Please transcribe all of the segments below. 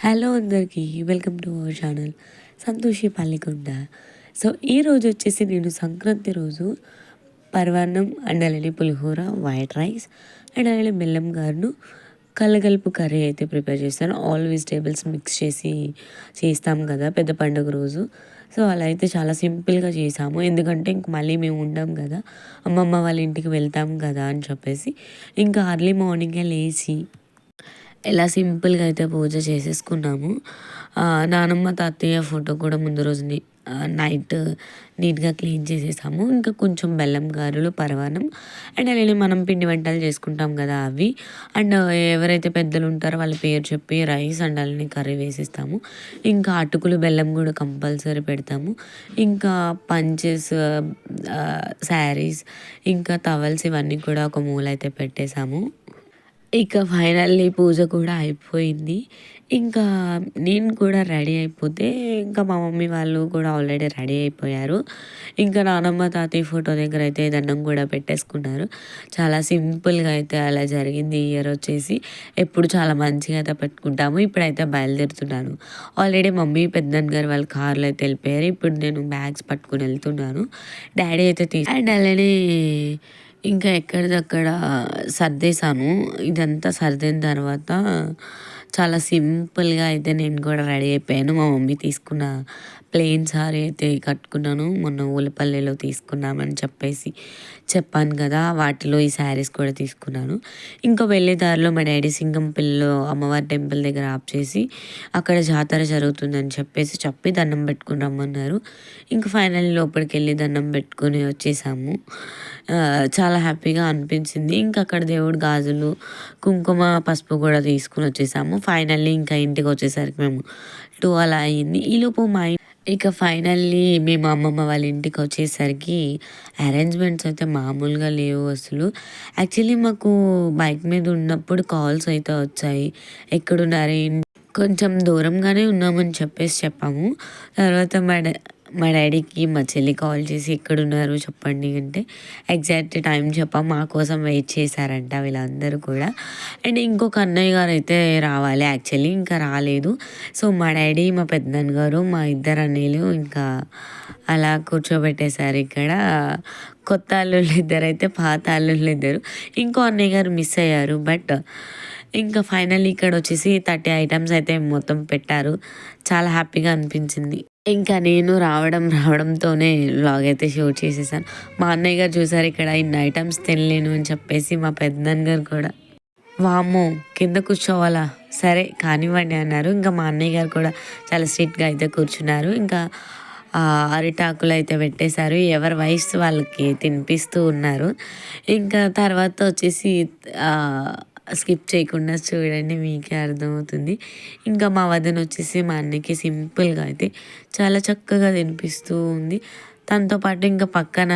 Hello అందరికీ welcome to our channel. Santoshi Pallikonda so ఈ రోజు వచ్చేసి నేను సంక్రాంతి రోజు పరవాన్నం అండ్ అలానే పులిహోర వైట్ రైస్ అండ్ అలానే బెల్లం గారును కలగలుపు కర్రీ అయితే ప్రిపేర్ చేస్తాను. ఆల్ వెజిటేబుల్స్ మిక్స్ చేసి చేస్తాం కదా పెద్ద పండుగ రోజు. సో అలా అయితే చాలా సింపుల్గా చేసాము. ఎందుకంటే ఇంక మళ్ళీ మేము ఉండాం కదా అమ్మమ్మ వాళ్ళ ఇంటికి వెళ్తాం కదా అని చెప్పేసి ఇంకా అర్లీ మార్నింగే లేచి ఇలా సింపుల్గా అయితే పూజ చేసేసుకున్నాము నానమ్మ తాతయ్య ఫోటో కూడా ముందు రోజు నైట్ నీట్గా క్లీన్ చేసేసాము. ఇంకా కొంచెం బెల్లం గారెలు పరవానం అండ్ అలానే మనం పిండి వంటలు చేసుకుంటాం కదా అవి. అండ్ ఎవరైతే పెద్దలు ఉంటారో వాళ్ళ పేరు చెప్పి రైస్ అండ్ అలానే కర్రీ వేసేస్తాము. ఇంకా అటుకులు బెల్లం కూడా కంపల్సరీ పెడతాము. ఇంకా పంచెస్ శారీస్ ఇంకా టవల్స్ ఇవన్నీ కూడా ఒక మూల అయితే పెట్టేశాము. ఇక ఫైనల్లీ పూజ కూడా అయిపోయింది. ఇంకా నేను కూడా రెడీ అయిపోతే ఇంకా మా మమ్మీ వాళ్ళు కూడా ఆల్రెడీ రెడీ అయిపోయారు. ఇంకా నానమ్మ తాతయ్య ఫోటో దగ్గర అయితే దండం కూడా పెట్టేసుకున్నారు. చాలా సింపుల్గా అయితే అలా జరిగింది ఇయర్ వచ్చేసి. ఎప్పుడు చాలా మంచిగా అయితే పెట్టుకుంటాము. ఇప్పుడైతే బయలుదేరుతున్నాను. ఆల్రెడీ మమ్మీ పెద్దన్న గారు వాళ్ళ కార్లో అయితే వెళ్ళిపోయారు. ఇప్పుడు నేను బ్యాగ్స్ పట్టుకుని వెళ్తున్నాను. డాడీ అయితే తీసి అండ్ అలానే ఇంకా ఎక్కడిదక్కడ సర్దేశాను. ఇదంతా సర్దిన తర్వాత చాలా సింపుల్గా అయితే నేను కూడా రెడీ అయిపోయాను. మా మమ్మీ తీసుకున్న ప్లెయిన్ సారీ అయితే కట్టుకున్నాను. మొన్న ఊలపల్లిలో తీసుకున్నామని చెప్పేసి చెప్పాను కదా వాటిలో ఈ శారీస్ కూడా తీసుకున్నాను. ఇంకా వెళ్ళే దారిలో మా డాడీ సింగంపల్లిలో అమ్మవారి టెంపుల్ దగ్గర ఆప్ చేసి అక్కడ జాతర జరుగుతుందని చెప్పేసి చెప్పి దండం పెట్టుకుని రమ్మన్నారు. ఇంకా ఫైనల్ లోపలికి వెళ్ళి దండం పెట్టుకొని వచ్చేసాము. చాలా హ్యాపీగా అనిపించింది. ఇంకా అక్కడ దేవుడు గాజులు కుంకుమ పసుపు కూడా తీసుకుని వచ్చేసాము. ఫైనల్లీ ఇంకా ఇంటికి వచ్చేసరికి మేము టూ అలా అయింది. ఈలోపు మా ఇక ఫైనల్లీ మేము అమ్మమ్మ వాళ్ళ ఇంటికి వచ్చేసరికి అరేంజ్మెంట్స్ అయితే మామూలుగా లేవు అసలు. యాక్చువల్లీ మాకు బైక్ మీద ఉన్నప్పుడు కాల్స్ అయితే వచ్చాయి. ఎక్కడున్నారే కొంచెం దూరంగానే ఉన్నామని చెప్పేసి చెప్పాము. తర్వాత మా మా డాడీకి మా చెల్లి కాల్ చేసి ఎక్కడున్నారు చెప్పండి అంటే ఎగ్జాక్ట్ టైం చెప్పా మా కోసం వెయిట్ చేశారంట వీళ్ళందరూ కూడా. అండ్ ఇంకొక అన్నయ్య గారు అయితే రావాలి యాక్చువల్లీ ఇంకా రాలేదు. సో మా డాడీ మా పెద్దన్న గారు మా ఇద్దరు అన్నయ్యలు ఇంకా అలా కూర్చోబెట్టేశారు ఇక్కడ. కొత్త అల్లుళ్ళు ఇద్దరు అయితే పాత అల్లుళ్ళు ఇద్దరు. ఇంకో అన్నయ్య గారు మిస్ అయ్యారు బట్ ఇంకా ఫైనల్ ఇక్కడ వచ్చేసి థర్టీ ఐటమ్స్ అయితే మొత్తం పెట్టారు. చాలా హ్యాపీగా అనిపించింది. ఇంకా నేను రావడం రావడంతోనే వ్లాగ్ అయితే షూట్ చేసేసాను. మా అన్నయ్య గారు చూసారు ఇక్కడ ఇన్ని ఐటమ్స్ తినలేను అని చెప్పేసి మా పెద్దన్న గారు కూడా. వామ్మో కింద కూర్చోవాలా? సరే కానివ్వండి అన్నారు. ఇంకా మా అన్నయ్య గారు కూడా చాలా స్ట్రిక్ట్గా అయితే కూర్చున్నారు. ఇంకా అరిటాకులు అయితే పెట్టేశారు. ఎవరి వయసు వాళ్ళకి తినిపిస్తూ ఉన్నారు. ఇంకా తర్వాత వచ్చేసి స్కిప్ చేయకుండా చూడండి మీకే అర్థమవుతుంది. ఇంకా మా వదిన వచ్చేసి మా అన్నకి సింపుల్గా అయితే చాలా చక్కగా తినిపిస్తూ ఉంది. తనతో పాటు ఇంకా పక్కన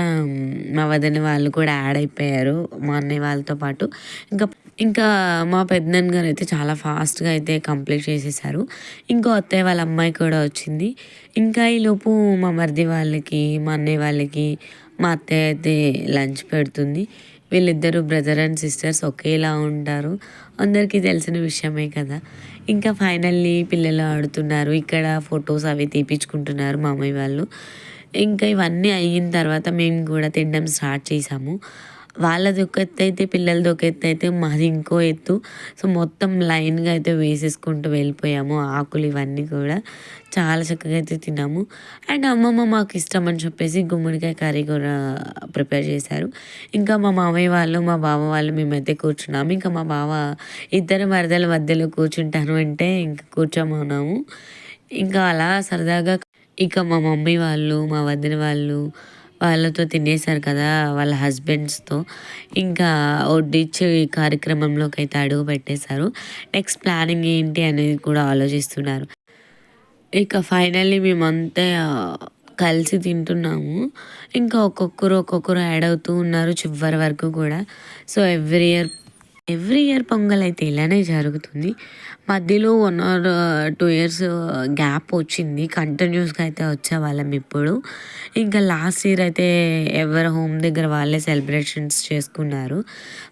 మా వదిన వాళ్ళు కూడా యాడ్ అయిపోయారు మా అన్నయ్య వాళ్ళతో పాటు. ఇంకా ఇంకా మా పెద్దన్న గారు అయితే చాలా ఫాస్ట్గా అయితే కంప్లీట్ చేసేసారు. ఇంకో అత్తయ్య వాళ్ళ అమ్మాయి కూడా వచ్చింది. ఇంకా ఈలోపు మా మరిది వాళ్ళకి మా అన్నయ్య వాళ్ళకి మా అత్తయ్య అయితే లంచ్ పెడుతుంది. వీళ్ళిద్దరూ బ్రదర్ అండ్ సిస్టర్స్ ఒకేలా ఉంటారు. అందరికీ తెలిసిన విషయమే కదా. ఇంకా ఫైనల్లీ పిల్లలు ఆడుతున్నారు. ఇక్కడ ఫొటోస్ అవి తీపించుకుంటున్నారు మామయ్య వాళ్ళు. ఇంకా ఇవన్నీ అయిన తర్వాత మేము కూడా తినడం స్టార్ట్ చేసాము. వాళ్ళది ఒక ఎత్తు అయితే పిల్లలది ఒక ఎత్తు అయితే మాది ఇంకో ఎత్తు. సో మొత్తం లైన్గా అయితే వేసేసుకుంటూ వెళ్ళిపోయాము. ఆకులు ఇవన్నీ కూడా చాలా చక్కగా అయితే తిన్నాము. అండ్ అమ్మమ్మ మాకు ఇష్టం అని చెప్పేసి గుమ్మడికాయ కర్రీ కూడా ప్రిపేర్ చేశారు. ఇంకా మా మామయ్య వాళ్ళు మా బావ వాళ్ళు మేమైతే కూర్చున్నాము. ఇంకా మా బావ ఇద్దరు మరదల మధ్యలో కూర్చుంటాను అంటే ఇంకా కూర్చోమన్నాము. ఇంకా అలా సరదాగా ఇక మా మమ్మీ వాళ్ళు మా వదిన వాళ్ళు వాళ్ళతో తినేసారు కదా వాళ్ళ హస్బెండ్స్తో. ఇంకా వడ్డించి కార్యక్రమంలోకి అయితే అడుగు పెట్టేశారు. నెక్స్ట్ ప్లానింగ్ ఏంటి అనేది కూడా ఆలోచిస్తున్నారు. ఇక ఫైనల్లీ మేమంతా కలిసి తింటున్నాము. ఇంకా ఒక్కొక్కరు ఒక్కొక్కరు యాడ్ అవుతూ ఉన్నారు చివరి వరకు కూడా. So every year every year Pongal అయితే ఇలానే జరుగుతుంది. మధ్యలో one or two years gap వచ్చింది. కంటిన్యూస్గా అయితే వచ్చేవాళ్ళం ఇప్పుడు. ఇంకా లాస్ట్ ఇయర్ అయితే ఎవరి హోమ్ దగ్గర వాళ్ళే సెలబ్రేషన్స్ చేసుకున్నారు.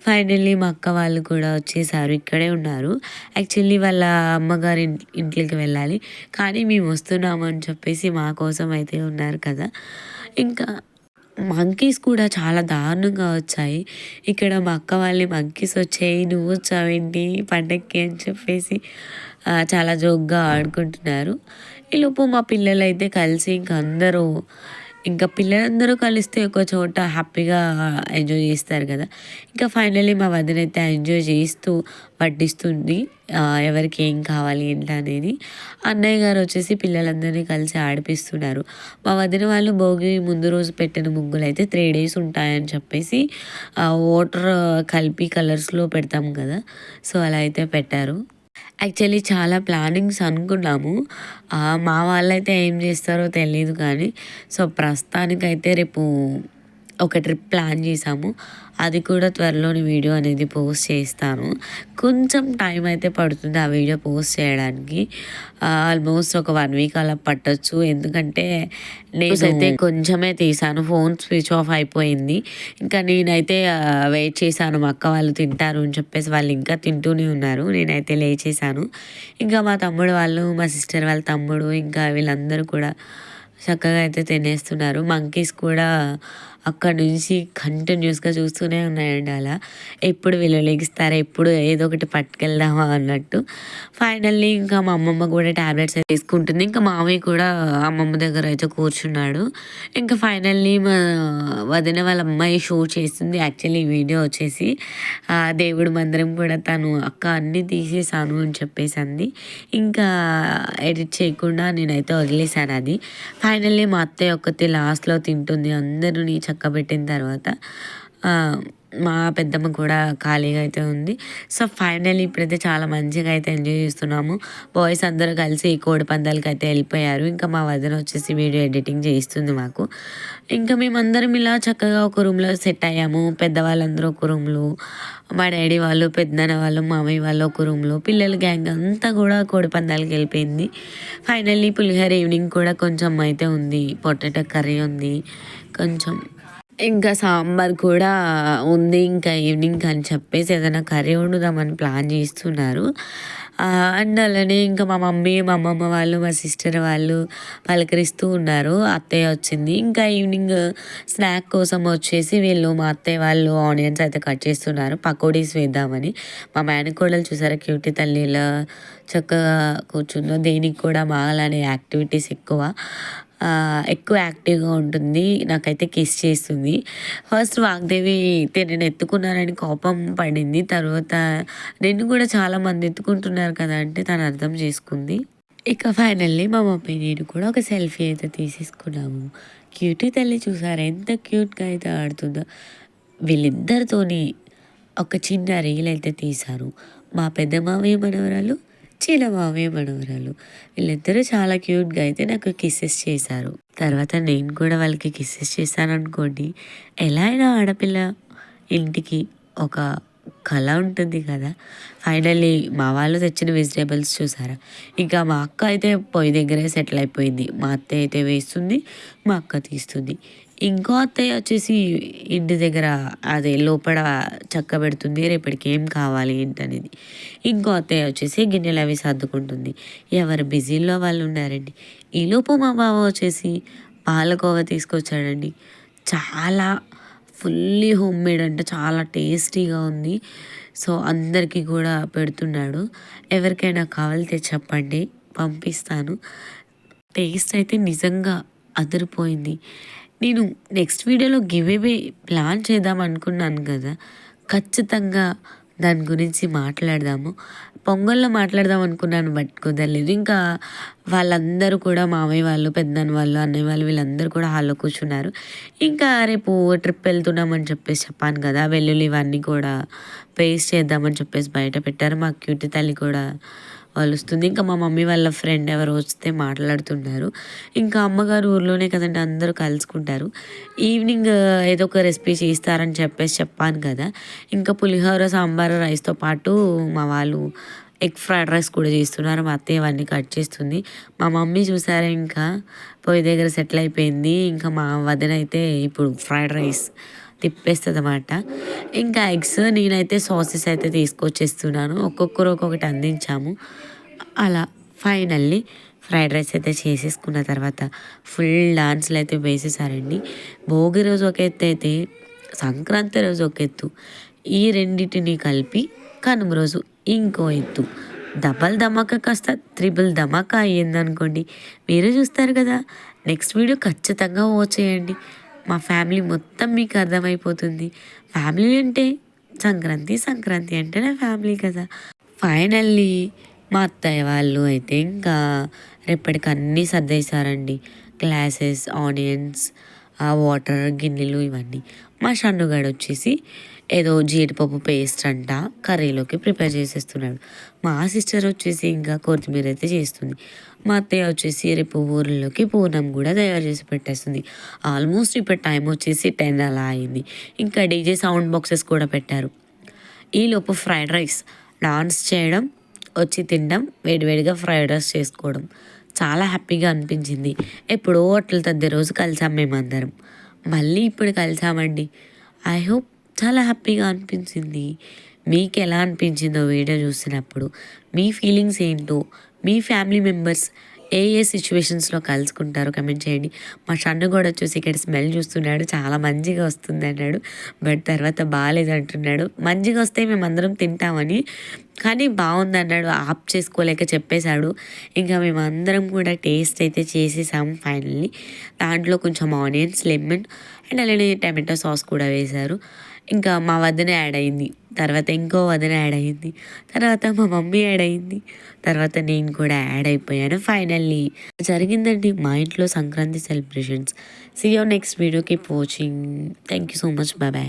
ఫైనల్లీ మా అక్క వాళ్ళు కూడా వచ్చేసారు. ఇక్కడే ఉన్నారు. యాక్చువల్లీ వాళ్ళ అమ్మగారి ఇంట్లోకి వెళ్ళాలి. కానీ మేము వస్తున్నాము అని చెప్పేసి మా కోసం అయితే ఉన్నారు కదా. ఇంకా మంకీస్ కూడా చాలా దారుణంగా వచ్చాయి. ఇక్కడ మా అక్క వాళ్ళని మంకీస్ వచ్చాయి నువ్వు వచ్చావేంటి పండక్కి అని చెప్పేసి చాలా జోక్గా ఆడుకుంటున్నారు. ఈలోపు మా పిల్లలు అయితే కలిసి ఇంక అందరూ ఇంకా పిల్లలందరూ కలిస్తే ఒక చోట హ్యాపీగా ఎంజాయ్ చేస్తారు కదా. ఇంకా ఫైనల్లీ మా వదిన అయితే ఎంజాయ్ చేస్తూ వడ్డిస్తుంది ఎవరికి ఏం కావాలి ఏంటి అనేది. అన్నయ్య గారు వచ్చేసి పిల్లలందరినీ కలిసి ఆడిపిస్తున్నారు. మా వదిన వాళ్ళు భోగి ముందు రోజు పెట్టిన ముగ్గులు అయితే త్రీ డేస్ ఉంటాయని చెప్పేసి వాటర్ కలిపి కలర్స్లో పెడతాం కదా. సో అలా అయితే పెట్టారు. యాక్చువల్లీ చాలా ప్లానింగ్స్ అనుకున్నాము. మా వాళ్ళైతే ఏం చేస్తారో తెలియదు కానీ సో ప్రస్తుతానికైతే రేపు ఒక ట్రిప్ ప్లాన్ చేసాము అది కూడా త్వరలోని వీడియో అనేది పోస్ట్ చేస్తాను కొంచెం టైం అయితే పడుతుంది ఆ వీడియో పోస్ట్ చేయడానికి. ఆల్మోస్ట్ ఒక వన్ వీక్ అలా పట్టొచ్చు. ఎందుకంటే నేను అయితే కొంచెమే తీసాను. ఫోన్ స్విచ్ ఆఫ్ అయిపోయింది. ఇంకా నేనైతే వెయిట్ చేశాను. మా అక్క వాళ్ళు తింటారు అని చెప్పేసి వాళ్ళు ఇంకా తింటూనే ఉన్నారు. నేనైతే లేచేసాను ఇంకా మా తమ్ముడు వాళ్ళు మా సిస్టర్ వాళ్ళ తమ్ముడు ఇంకా వీళ్ళందరూ కూడా చక్కగా అయితే తినేస్తున్నారు. మంకీస్ కూడా అక్కడ నుంచి కంటిన్యూస్గా చూస్తూనే ఉన్నాయండి అలా. ఎప్పుడు వీళ్ళు లెగిస్తారా ఎప్పుడు ఏదో ఒకటి పట్టుకెళ్దామా అన్నట్టు. ఫైనల్లీ ఇంకా మా అమ్మమ్మ కూడా ట్యాబ్లెట్స్ తీసుకుంటుంది. ఇంకా మామయ్య కూడా అమ్మమ్మ దగ్గర అయితే కూర్చున్నాడు. ఇంకా ఫైనల్లీ మా వదిన వాళ్ళ అమ్మాయి షో చేస్తుంది యాక్చువల్లీ వీడియో వచ్చేసి దేవుడు మందిరం కూడా తను అక్క అన్నీ తీసేసాను అని చెప్పేసి అంది. ఇంకా ఎడిట్ చేయకుండా నేనైతే వదిలేసాను అది. ఫైనల్లీ మా అత్తయ్య ఒక్కతే లాస్ట్లో తింటుంది. అందరూ నీ చక్కబెట్టిన తర్వాత మా పెద్దమ్మ కూడా ఖాళీగా అయితే ఉంది. సో ఫైనల్ ఇప్పుడైతే చాలా మంచిగా అయితే ఎంజాయ్ చేస్తున్నాము. బాయ్స్ అందరూ కలిసి కోడి పందాలకి అయితే వెళ్ళిపోయారు. ఇంకా మా వదిన వచ్చేసి వీడియో ఎడిటింగ్ చేయిస్తుంది మాకు. ఇంకా మేమందరం ఇలా చక్కగా ఒక రూమ్లో సెట్ అయ్యాము. పెద్దవాళ్ళందరూ ఒక రూమ్లో మా డాడీ వాళ్ళు పెద్దనాన్న వాళ్ళు మామయ్య వాళ్ళు ఒక రూమ్లో పిల్లల గ్యాంగ్ అంతా కూడా కోడి పందాలకి వెళ్ళిపోయింది. ఫైనల్లీ పులిహోర ఈవినింగ్ కూడా కొంచెం అయితే ఉంది. పొటాటో కర్రీ ఉంది. కొంచెం ఇంకా సాంబార్ కూడా ఉంది ఇంకా ఈవినింగ్ అని చెప్పేసి ఏదైనా కర్రీ వండుదామని ప్లాన్ చేస్తున్నారు. అండ్ అలానే ఇంకా మా మమ్మీ మా అమ్మమ్మ వాళ్ళు మా సిస్టర్ వాళ్ళు పలకరిస్తూ ఉన్నారు. అత్తయ్య వచ్చింది. ఇంకా ఈవినింగ్ స్నాక్ కోసం వచ్చేసి వీళ్ళు మా అత్తయ్య వాళ్ళు ఆనియన్స్ అయితే కట్ చేస్తున్నారు. పకోడీస్ వేద్దామని. మా మేనకోడలు చూసారా క్యూటీ తల్లిలో చక్కగా కూర్చుందో. దేనికి కూడా మాలానే యాక్టివిటీస్ ఎక్కువ. ఎక్కువ యాక్టివ్గా ఉంటుంది. నాకైతే కిస్ చేస్తుంది. ఫస్ట్ వాగ్దేవి నేను ఎత్తుకున్నానని కోపం పడింది. తర్వాత నేను కూడా చాలామంది ఎత్తుకుంటున్నారు కదా అంటే తను అర్థం చేసుకుంది. ఇక ఫైనల్లీ మా మమ్మీ నేను కూడా ఒక సెల్ఫీ అయితే తీసేసుకున్నాము. క్యూటీ తల్లి చూసారు? ఎంత క్యూట్గా అయితే ఆడుతుందో. వీళ్ళిద్దరితోని ఒక చిన్న రీల్ అయితే తీశారు. మా పెద్ద మామయ్య మనవరాలు చిన్న మామయ్య మనవరాలు వీళ్ళిద్దరూ చాలా క్యూట్గా అయితే నాకు కిస్సెస్ చేశారు. తర్వాత నేను కూడా వాళ్ళకి కిస్సెస్ చేశాను అనుకోండి ఎలా అయినా ఆడపిల్ల ఇంటికి ఒక కళ ఉంటుంది కదా. ఫైనల్లీ మా వాళ్ళు తెచ్చిన వెజిటేబుల్స్ చూసారా? ఇంకా మా అక్క అయితే పొయ్యి దగ్గరే సెటిల్ అయిపోయింది. మా అత్త అయితే వేస్తుంది మా అక్క తీస్తుంది. ఇంకో అత్తయ్య వచ్చేసి ఇంటి దగ్గర అదే లోపల చక్క పెడుతుంది రేపటికి ఏం కావాలి ఏంటనేది. ఇంకో అత్తయ్య వచ్చేసి గిన్నెలు అవి సర్దుకుంటుంది. ఎవరు బిజీలో వాళ్ళు ఉన్నారండి. ఈలోపు మా బావ వచ్చేసి పాలకోవ తీసుకొచ్చాడండి. చాలా ఫుల్లీ హోమ్ మేడ్ అంటే చాలా టేస్టీగా ఉంది. సో అందరికీ కూడా పెడుతున్నాడు. ఎవరికైనా కావాలితే చెప్పండి పంపిస్తాను. టేస్ట్ అయితే నిజంగా అదిరిపోయింది. నేను నెక్స్ట్ వీడియోలో గివ్ అవే ప్లాన్ చేద్దాం అనుకున్నాను కదా ఖచ్చితంగా దాని గురించి మాట్లాడదాము. పొంగల్లో మాట్లాడదాం అనుకున్నాను బట్ కుదరలేదు. ఇంకా వాళ్ళందరూ కూడా మామయ్య వాళ్ళు పెద్దన్న వాళ్ళు అన్నయ్య వాళ్ళు వీళ్ళందరూ కూడా హాల్లో కూర్చున్నారు. ఇంకా రేపు ట్రిప్ వెళ్తున్నామని చెప్పేసి చెప్పాను కదా వెల్లుల్లి ఇవన్నీ కూడా పేస్ట్ చేద్దామని చెప్పేసి బయట పెట్టారు. మా క్యూటి తల్లి కూడా వాళ్ళు వస్తుంది ఇంకా మా మమ్మీ వాళ్ళ ఫ్రెండ్ ఎవరు వస్తే మాట్లాడుతున్నారు ఇంకా అమ్మగారు ఊర్లోనే కదండి అందరూ కలుసుకుంటారు. ఈవినింగ్ ఏదో ఒక రెసిపీ చేస్తారని చెప్పేసి చెప్పాను కదా. ఇంకా పులిహోర సాంబార్ రైస్తో పాటు మా వాళ్ళు ఎగ్ ఫ్రైడ్ రైస్ కూడా చేస్తున్నారు. మా అత్తయ్య అవన్నీ కట్ చేస్తుంది. మా మమ్మీ చూసారా ఇంకా? పొయ్యి దగ్గర సెటిల్ అయిపోయింది. ఇంకా మా వదిన అయితే ఇప్పుడు ఫ్రైడ్ రైస్ తిప్పేస్తుంది అనమాట ఇంకా ఎగ్స్ నేనైతే సాసెస్ అయితే తీసుకొచ్చేస్తున్నాను. ఒక్కొక్కరు ఒక్కొక్కటి అందించాము. అలా ఫైనల్లీ ఫ్రైడ్ రైస్ అయితే చేసేసుకున్న తర్వాత ఫుల్ డాన్స్లు అయితే వేసేసారండి. భోగి రోజు ఒక ఎత్తు అయితే సంక్రాంతి రోజు ఒక ఎత్తు. ఈ రెండింటిని కలిపి కనుమ రోజు ఇంకో ఎత్తు. డబల్ ధమాకా కాస్త త్రిబుల్ ధమాకా అయ్యింది అనుకోండి మీరే చూస్తారు కదా నెక్స్ట్ వీడియో ఖచ్చితంగా ఓ చేయండి. మా ఫ్యామిలీ మొత్తం మీకు అర్థమైపోతుంది. ఫ్యామిలీ అంటే సంక్రాంతి సంక్రాంతి అంటేనే ఫ్యామిలీ కదా. ఫైనల్లీ మా అత్తయ్య వాళ్ళు అయితే ఇంకా రేపటికి అన్నీ సర్దేశారండి. గ్లాసెస్ ఆనియన్స్ వాటర్ గిన్నెలు ఇవన్నీ. మా షన్నుగాడు వచ్చేసి ఏదో జీడిపప్పు పేస్ట్ అంట కర్రీలోకి ప్రిపేర్ చేసేస్తున్నాడు. మా సిస్టర్ వచ్చేసి ఇంకా కొత్తిమీర అయితే చేస్తుంది. మా అత్తయ్య వచ్చేసి రేపు ఊర్లోకి పూర్ణం కూడా తయారు చేసి పెట్టేస్తుంది. ఆల్మోస్ట్ ఇప్పుడు టైం వచ్చేసి టెన్ అలా అయింది. ఇంకా డీజే సౌండ్ బాక్సెస్ కూడా పెట్టారు. ఈలోపు ఫ్రైడ్ రైస్ డాన్స్ చేయడం వచ్చి తినడం వేడివేడిగా ఫ్రైడ్ రైస్ చేసుకోవడం. చాలా హ్యాపీగా అనిపించింది. ఎప్పుడో అట్ల తద్ది రోజు కలిసాం మేమందరం. మళ్ళీ ఇప్పుడు కలిసామండి. ఐ హోప్ చాలా హ్యాపీగా అనిపించింది. మీకు ఎలా అనిపించిందో వీడియో చూసినప్పుడు? మీ ఫీలింగ్స్ ఏంటో? మీ ఫ్యామిలీ మెంబర్స్ ఏ ఏ సిచ్యువేషన్స్లో కలుసుకుంటారో కమెంట్ చేయండి. మా షన్ను కూడా వచ్చేసి ఇక్కడ స్మెల్ చూస్తున్నాడు. చాలా మంచిగా వస్తుంది అన్నాడు. బట్ తర్వాత బాగాలేదు అంటున్నాడు. మంచిగా వస్తే మేము అందరం తింటామని. కానీ బాగుంది అన్నాడు ఆప్ చేసుకోలేక చెప్పేశాడు. ఇంకా మేము అందరం కూడా టేస్ట్ అయితే చేసేసాము ఫైనల్లీ. దాంట్లో కొంచెం ఆనియన్స్ లెమన్ అండ్ అలానే టమాటో సాస్ కూడా వేశారు. ఇంకా మా వదిన యాడ్ అయింది. తర్వాత ఇంకో వదిన యాడ్ అయింది. తర్వాత మా మమ్మీ యాడ్ అయింది. తర్వాత నేను కూడా యాడ్ అయిపోయాను ఫైనల్లీ. జరిగిందండి మా ఇంట్లో Sankranti celebrations. See you next video keep watching thank you so much bye bye